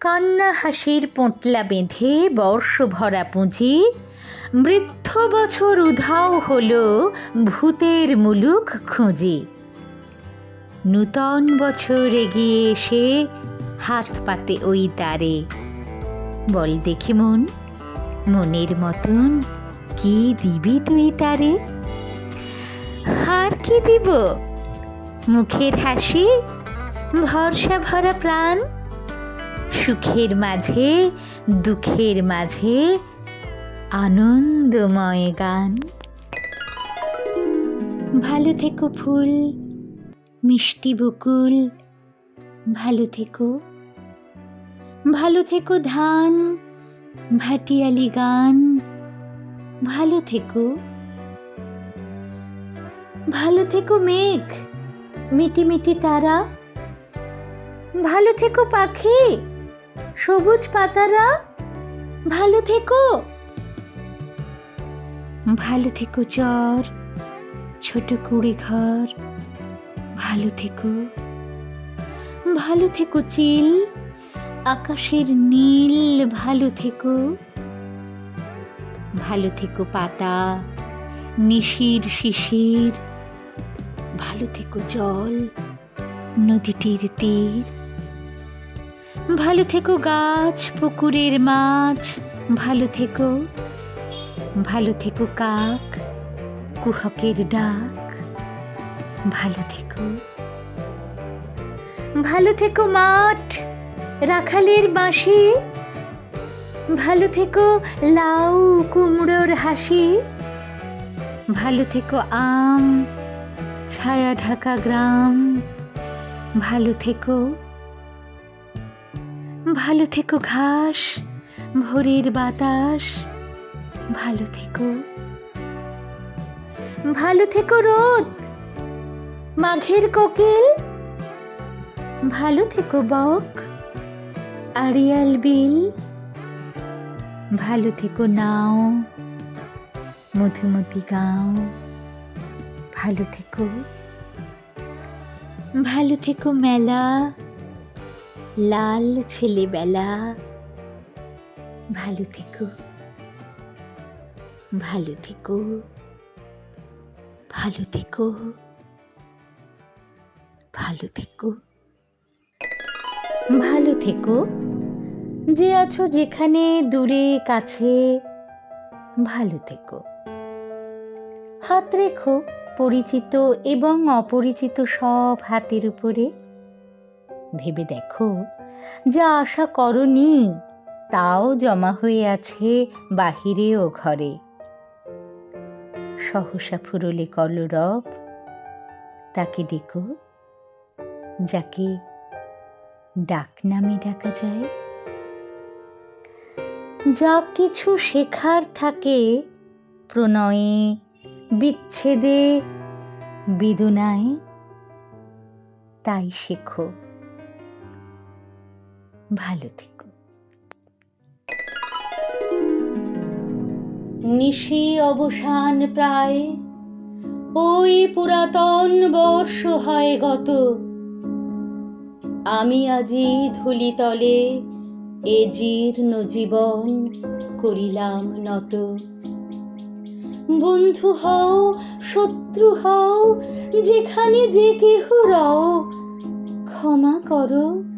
কান্না হাসির পোঁটলা বেঁধে বর্ষ ভরা পুঁজি। বৃদ্ধ বছর উধাও হল ভূতের মুলুক খুঁজি। নূতন বছর এগিয়ে এসে হাত পাতে ওই তারে। বল দেখি মন, মনের মতন কি দিবি তুই তারে? আর কি দিব? মুখের হাসি, ভরসা ভরা প্রাণ। সুখের মাঝে, দুঃখের মাঝে, আনন্দময় গান। ভালো থেকো ফুল, মিষ্টি বকুল। ভালো থেকো ভালো থেকো ধান, ভাটিয়ালি গান। ভালো থেকো ভালো থেকো মেঘ মিটি মিটি তারা। ভালো থেকো পাখি। সবুজ পাতারা, ভালো থেকো। ভালো থেকো চর ছোট কুড়ে ঘর। ভালো থেকো। ভালো থেকো চিল, আকাশের নীল, ভালো থেকো। ভালো থেকো পাতা, নিশির শিশির। ভালো থেকো জল, নদীটির তীর। ভালো থেকো গাছ, পুকুরের মাছ। ভালো থেকো ভালো থেকো কাক, কুহকের ডাক। ভালো থেকো। ভালো থেকো মাঠ, রাখালের বাঁশি। ভালো থেকো লাউ, কুমড়োর হাসি। ভালো থেকো আম, ছায়া ঢাকা গ্রাম। ভালো থেকো ভালো থেকো ঘাস, ভোরের বাতাস। ভালো থেকো। ভালো থেকো রোদ, মাঘের কোকিল। ভালো থেকো বক, আড়িয়াল বিল। ভালো থেকো নাও, মধুমতি গাঁও। ভালো থেকো। ভালো থেকো মেলা। লাল ছেলেবেলা। ভালো থেকো। ভালো থেকো। ভালো থেকো। ভালো থেকো। ভালো থেকো। যে আছো যেখানে, দূরে, কাছে, ভালো থেকো। হাত রেখো পরিচিত এবং অপরিচিত সব হাতের উপরে। ভেবে দেখো, যা আশা করনি তাও জমা হয়ে আছে বাহিরে ও ঘরে। সহসা ফুরলে কলরব, তাকে ডেকো, যাকে ডাক নামে ডাকা যায়। যা কিছু শেখার থাকে, প্রণয়ে, বিচ্ছেদে, বেদনায়, তাই শেখো। ভালো থেকো। নিশি অবসান প্রায়, ওই পুরাতন বর্ষ হয় গত। আমি আজি ধুলিতলে এ জীর্ণ জীবন করিলাম নত। বন্ধু হও, শত্রু হও, যেখানে যে কেহ রও, ক্ষমা করো।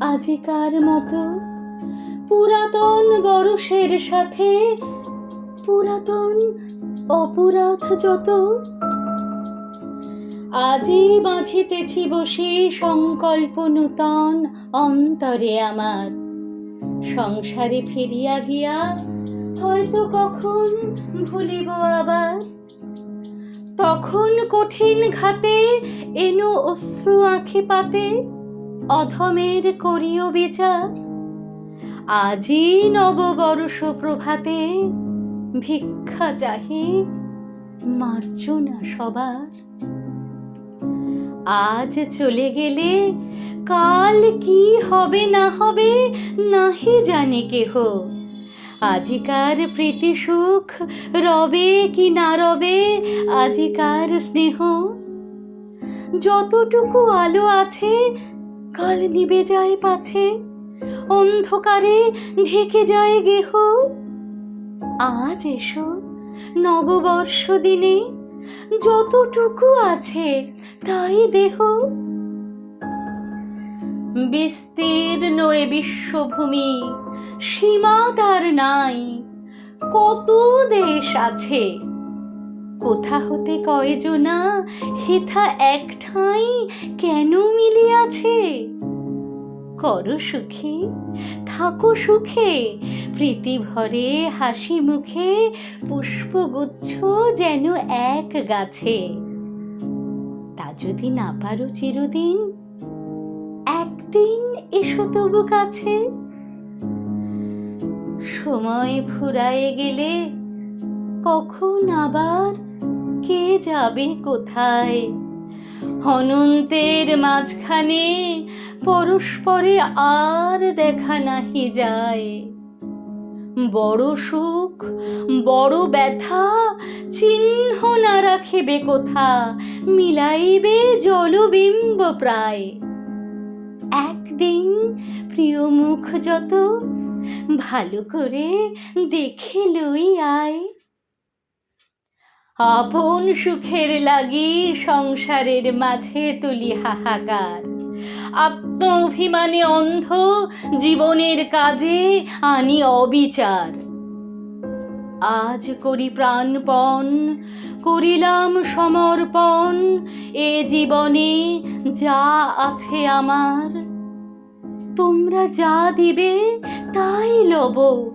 আজিকার মতো পুরাতন বরষের সাথে পুরাতন অপরাধ যত। আজি বাঁধিতেছি বসে সংকল্প নূতন অন্তরে আমার। সংসারে ফিরিয়া গিয়া হয়তো কখন ভুলিব আবার। তখন কঠিন ঘাতে এনো অশ্রু আঁখি পাতে। অধমের করিও বিচার। আজি নববর্ষ প্রভাতে ভিক্ষা চাহি মার্জনা সবার। আজ চলে গেলে কাল কি হবে না হবে নাহি জানে কেহ। আজিকার প্রীতি সুখ রবে কি না রবে আজিকার স্নেহ। যতটুকু আলো আছে কাল নিবে যায় পাছে, অন্ধকারে ঢেকে যায় গেহ। আজ এসো নববর্ষ দিনে, যতটুকু আছে তাই দেহ। বিস্তীর্ণ এ বিশ্বভূমি, সীমা তার নাই, কত দেশ আছে কোথা হতে কয়জনা হেথা এক ঠাঁই কেন মিলিয়াছে? করো সুখে, থাকো সুখে, প্রীতি ভরে হাসি মুখে, পুষ্পগুচ্ছ যেন এক গাছে। তা যদি না পারো চিরদিন, একদিন এসো তবু কাছে। সময় ফুরায়ে গেলে কখন আবার কে যাবে কোথায়? অনন্তের মাঝখানে পরস্পরে আর দেখা নাহি যায়। বড় সুখ, বড় ব্যথা, চিহ্ন না রাখিবে কোথা? মিলাইবে জলবিম্ব প্রায়। একদিন প্রিয় মুখ যত ভালো করে দেখে লই আয়। আপন সুখের লাগি সংসারের মাঝে তুলি হাহাকার। আত্ম অভিমানে অন্ধ জীবনের কাজে আনি অবিচার। আজ করি প্রাণপণ, করিলাম সমর্পণ, এ জীবনে যা আছে আমার। তোমরা যা দিবে তাই লব,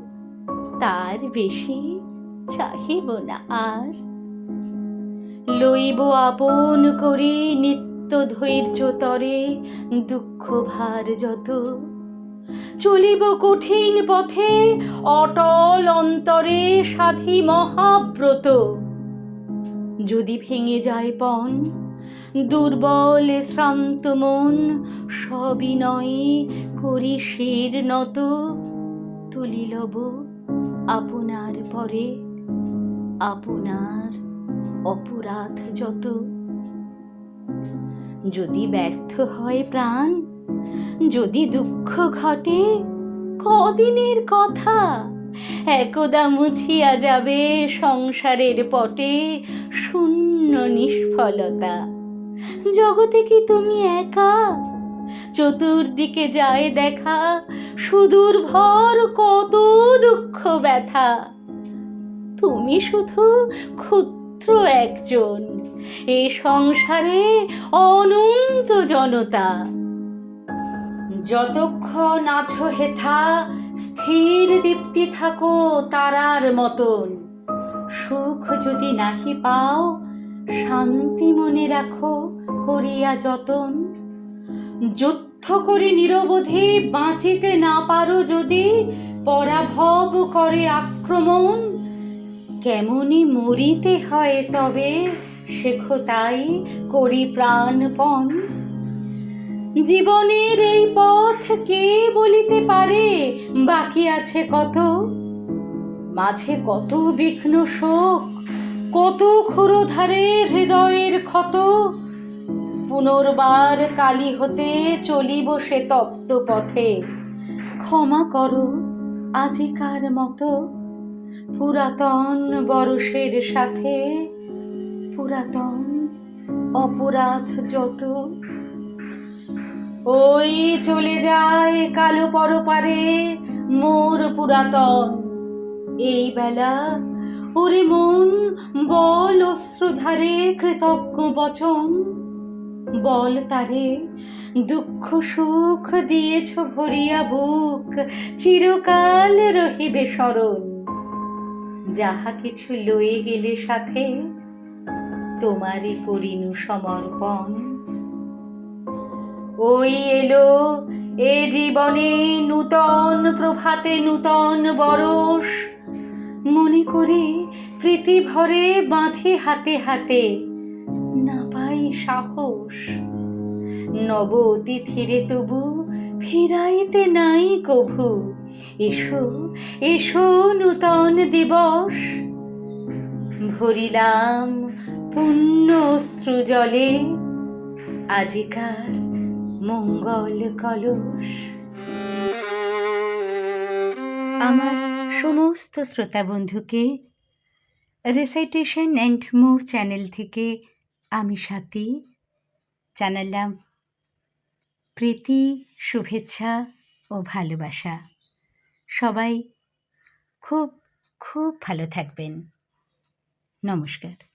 তার বেশি চাহিব না আর। লইব আপন করে নিত্য ধৈর্য তরে, দুঃখ ভার যত। চলিব কঠিন পথে, অটল অন্তরে সাধি মহাব্রত। যদি ভেঙে যায় পণ, দুর্বল শ্রান্ত মন সবিনয়ে করি শির নত। তুলিলব আপনার পরে, আপনার অপরাধ যত। যদি ব্যর্থ হয় প্রাণ, যদি দুঃখ ঘটে, কদিনের কথা? একদা মুছিয়া যাবে সংসারের পটে শূন্য নিষ্ফলতা। জগতে কি তুমি একা? চতুর্দিকে যায় দেখা, সুদূর ভর কত দুঃখ ব্যথা। তুমি শুধু ক্ষুদ্র একজন। এ সংসারে অনন্ত জনতা। যতক্ষণ আছো হেথা, স্থির দীপ্তি থাকো তারার মতন। সুখ যদি নাহি পাও, শান্তি মনে রাখো করিয়া যতন। যুদ্ধ করে নিরবধি, বাঁচিতে না পারো যদি, পরাভব করে আক্রমণ। কেমনি মরিতে হয় তবে শেখো তাই করি প্রাণপণ। জীবনের এই পথ কে বলিতে পারে? বাকি আছে কত? মাঝে কত বিঘ্ন শোক, কত ক্ষুরধারে হৃদয়ের ক্ষত। পুনর্বার কালী হতে চলিব সে তপ্ত পথে। ক্ষমা করো আজিকার মতো। পুরাতন বরসের সাথে পুরাতন অপরাধ যত। ওই চলে যায় কালো পরপারে মোর পুরাতন। এই বেলা ওরে মন বল অশ্রুধারে কৃতজ্ঞ বচন। বল তারে, দুঃখ সুখ দিয়েছ ভরিয়া বুক, চিরকাল রহিবে স্মরণ যাহা কিছু লয়ে গেলে সাথে, তোমারই করিনু সমর্পণ। ওই এলো, এ জীবনে নূতন প্রভাতে নূতন বরস। মনে করে প্রীতি ভরে বাঁধে হাতে হাতে, না পাই সাহস। নব অতিথিরে তবু ফিরাইতে নাই কভু। এসো এসো নূতন দিবস। ভরিলাম পুণ্য জলে আজিকার মঙ্গল কলস। আমার সমস্ত শ্রোতা বন্ধুকে রেসাইটেশন অ্যান্ড মোর চ্যানেল থেকে আমি সাথী। জানালাম প্রীতি শুভেচ্ছা ও ভালোবাসা। সবাই খুব খুব ভালো থাকবেন। নমস্কার।